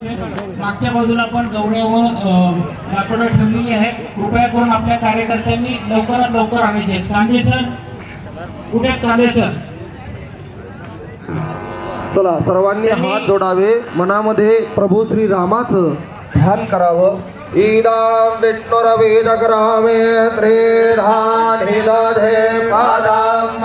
मागच्या बाजूला पण गवळ्या व अ, लाकडं ठेवलेली आहेत. कृपया करून आपल्या कार्यकर्त्यांनी लवकरात लवकर आणायचे. कांदे सर? कुठे कांदे सर? चला सर्वांनी हात जोडावे. मनामध्ये प्रभू श्री रामाचं ध्यान करावं. इदाम विष्णुरवेदग्रामे त्रिधानिलधे पादाम